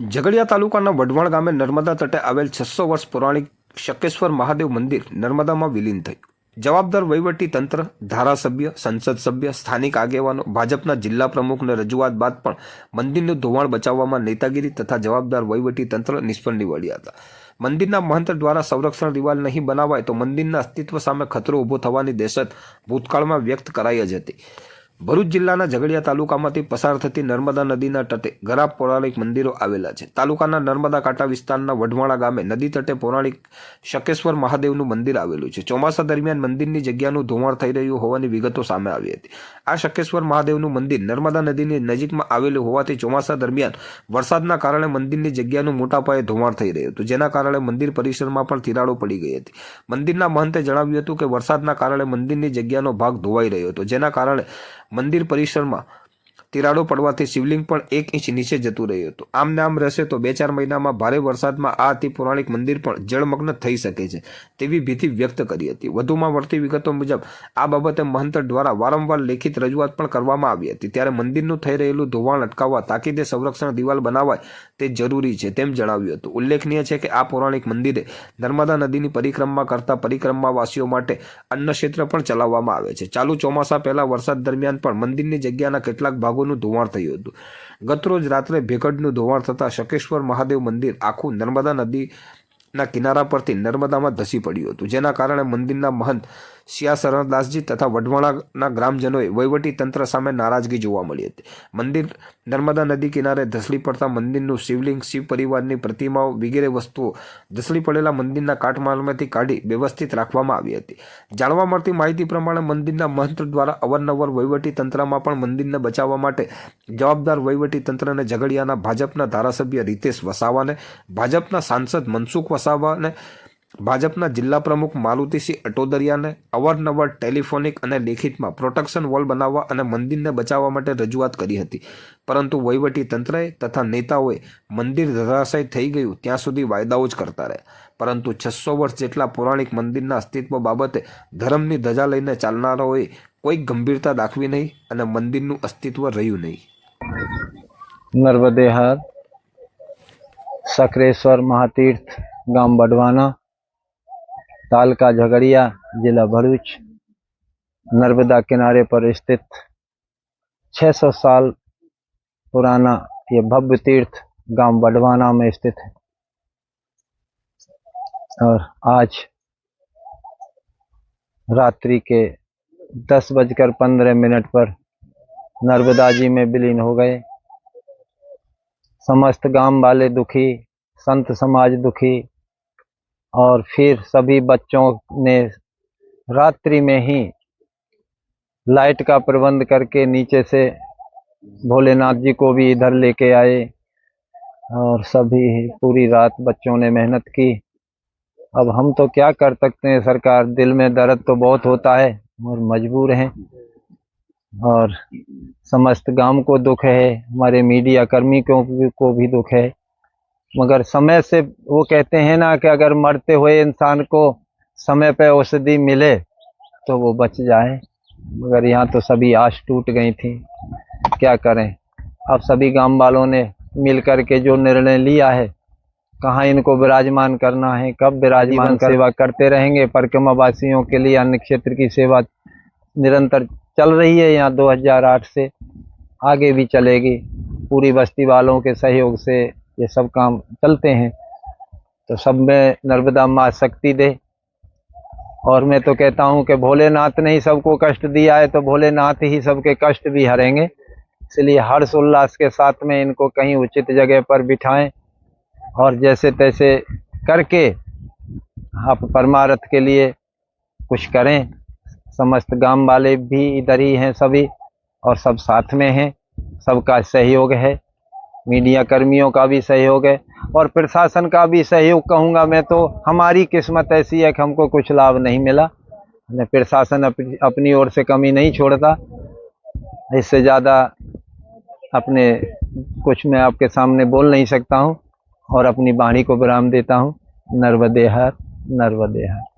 ઝઘડિયા તાલુકાના વઢવાણ ગામે નર્મદા તટે આવેલ છસો વર્ષ પૌરાણિક શકેશ્વર મહાદેવ મંદિર નર્મદામાં વિલીન થયું. જવાબદાર વહીવટી તંત્ર, ધારાસભ્ય, સંસદ સભ્ય, સ્થાનિક આગેવાનો, ભાજપના જિલ્લા પ્રમુખને રજૂઆત બાદ પણ મંદિરનું ધોવાણ બચાવવામાં નેતાગીરી તથા જવાબદાર વહીવટી તંત્ર નિષ્ફળ નીવડ્યા હતા. મંદિરના મહંત દ્વારા સંરક્ષણ દિવાલ નહીં બનાવાય તો મંદિરના અસ્તિત્વ સામે ખતરો ઊભો થવાની દહેશત ભૂતકાળમાં વ્યક્ત કરાઈ જ હતી. ભરૂચ જિલ્લાના ઝઘડિયા તાલુકામાંથી પસાર થતી નર્મદા નદીના તટે ઘણા પૌરાણિક મંદિરો આવેલા છે. તાલુકાના નર્મદા કાંઠા વિસ્તારના વઢવાણા ગામે નદી તટે પૌરાણિક શકેશ્વર મહાદેવનું મંદિર આવેલું છે. ચોમાસા દરમિયાન મંદિરની જગ્યાનું ધોવાણ થઈ રહ્યું હોવાની વિગતો સામે આવી હતી. આ શકેશ્વર મહાદેવનું મંદિર નર્મદા નદીની નજીકમાં આવેલું હોવાથી ચોમાસા દરમિયાન વરસાદના કારણે મંદિરની જગ્યાનું મોટા પાયે ધોવાણ થઈ રહ્યું હતું, જેના કારણે મંદિર પરિસરમાં પણ તિરાડો પડી ગઈ હતી. મંદિરના મહંતે જણાવ્યું હતું કે વરસાદના કારણે મંદિરની જગ્યાનો ભાગ ધોવાઈ રહ્યો હતો, જેના કારણે મંદિર પરિસરમાં તિરાડો પડવાથી શિવલિંગ પણ એક ઇંચ નીચે જતું રહ્યું હતું. આમ ને આમ રહેશે તો બે ચાર મહિનામાં ભારે વરસાદમાં આ અતિ પૌરાણિક મંદિર પણ જળમગ્ન થઈ શકે છે તેવી ભીતિ વ્યક્ત કરી હતી. વધુમાં મળતી વિગતો મુજબ, આ બાબતે મહંત દ્વારા વારંવાર લેખિત રજૂઆત પણ કરવામાં આવી હતી. ત્યારે મંદિરનું થઈ રહેલું ધોવાણ અટકાવવા, તાકીદે સંરક્ષણ દિવાલ બનાવાય તે જરૂરી છે તેમ જણાવ્યું હતું. ઉલ્લેખનીય છે કે આ પૌરાણિક મંદિરે નર્મદા નદીની પરિક્રમા કરતા પરિક્રમાવાસીઓ માટે અન્ન ક્ષેત્ર પણ ચલાવવામાં આવે છે. ચાલુ ચોમાસા પહેલા વરસાદ દરમિયાન પણ મંદિરની જગ્યાના કેટલાક ભાગોનું ધોવાણ થયું હતું. ગતરોજ રાત્રે ભેગડનું ધોવાણ થતાં શકેશ્વર મહાદેવ મંદિર આખું નર્મદા નદીના કિનારા પરથી નર્મદામાં ધસી પડ્યું હતું, જેના કારણે મંદિરના મહંત સિયા શરણદાસજી તથા વઢવાણાના ગ્રામજનોએ વહીવટી તંત્ર સામે નારાજગી જોવા મળી હતી. મંદિર નર્મદા નદી કિનારે ધસલી પડતા મંદિરનું શિવલિંગ, શિવ પરિવારની પ્રતિમાઓ વગેરે વસ્તુઓ ધસલી પડેલા મંદિરના કાટમાળમાંથી કાઢી વ્યવસ્થિત રાખવામાં આવી હતી. જાણવા મળતી માહિતી પ્રમાણે મંદિરના મહંત દ્વારા અવારનવાર વહીવટી તંત્રમાં પણ મંદિરને બચાવવા માટે જવાબદાર વહીવટી તંત્રને ઝઘડિયાના ભાજપના ધારાસભ્ય રીતેશ વસાવાને, ભાજપના સાંસદ મનસુખ વસાવાને ભાજપના જિલ્લા પ્રમુખ મારુતિસિંહ અટોદરિયાને અવારનવાર ટેલિફોનિક અને લેખિતમાં પ્રોટેક્શન વોલ બનાવવા અને મંદિરને બચાવવા માટે રજૂઆત કરી હતી. પરંતુ તંત્રએ તથા નેતાઓએ મંદિર ધરાશય થઈ ગયું ત્યાં સુધી વાયદાઓ જ કરતા રહ્યા. પરંતુ છસો વર્ષ જેટલા પૌરાણિક મંદિરના અસ્તિત્વ બાબતે ધર્મની ધજા લઈને ચાલનારાઓએ કોઈ ગંભીરતા દાખવી નહીં અને મંદિરનું અસ્તિત્વ રહ્યું નહીં. નર્મદેહાર, સકરેશ્વર મહાતીર્થ, ગામ બડવાના तालका झगड़िया जिला भरूच, नर्मदा किनारे पर स्थित 600 साल पुराना ये भव्य तीर्थ गाँव बडवाना में स्थित है। और आज रात्रि के दस बजकर पंद्रह मिनट पर नर्मदा जी में विलीन हो गए। समस्त गाँव वाले दुखी, संत समाज दुखी और फिर सभी बच्चों ने रात्रि में ही लाइट का प्रबंध करके नीचे से भोलेनाथ जी को भी इधर लेके आए और सभी पूरी रात बच्चों ने मेहनत की। अब हम तो क्या कर सकते हैं? सरकार दिल में दर्द तो बहुत होता है और मजबूर हैं और समस्त गाँव को दुख है हमारे मीडिया कर्मी को भी, दुख है। मगर समय से वो कहते हैं ना कि अगर मरते हुए इंसान को समय पे औषधि मिले तो वो बच जाए। मगर यहाँ तो सभी आश टूट गई थी। क्या करें? अब सभी गाँव वालों ने मिल करके जो निर्णय लिया है कहाँ इनको विराजमान करना है कब विराजमान कर... सेवा करते रहेंगे? परिक्रमा वासियों के लिए अन्य क्षेत्र की सेवा निरंतर चल रही है। यहाँ 2008 से आगे भी चलेगी। पूरी बस्ती वालों के सहयोग से ये सब काम चलते हैं। तो सब में नर्मदा माँ शक्ति दे। और मैं तो कहता हूँ कि भोलेनाथ ने ही सबको कष्ट दिया है तो भोलेनाथ ही सबके कष्ट भी हरेंगे। इसलिए हर्ष उल्लास के साथ में इनको कहीं उचित जगह पर बिठाएँ। और जैसे तैसे करके आप परमारथ के लिए कुछ करें। समस्त गाँव वाले भी इधर ही हैं सभी, और सब साथ में हैं। सबका सहयोग है। मीडिया कर्मियों का भी सहयोग है और प्रशासन का भी सहयोग कहूँगा मैं तो हमारी किस्मत ऐसी है कि हमको कुछ लाभ नहीं मिला। प्रशासन अपनी ओर से कमी नहीं छोड़ता। इससे ज़्यादा अपने, कुछ मैं आपके सामने बोल नहीं सकता हूँ और अपनी वाणी को विराम देता हूँ। नर्वदेहर नर्वदेहर।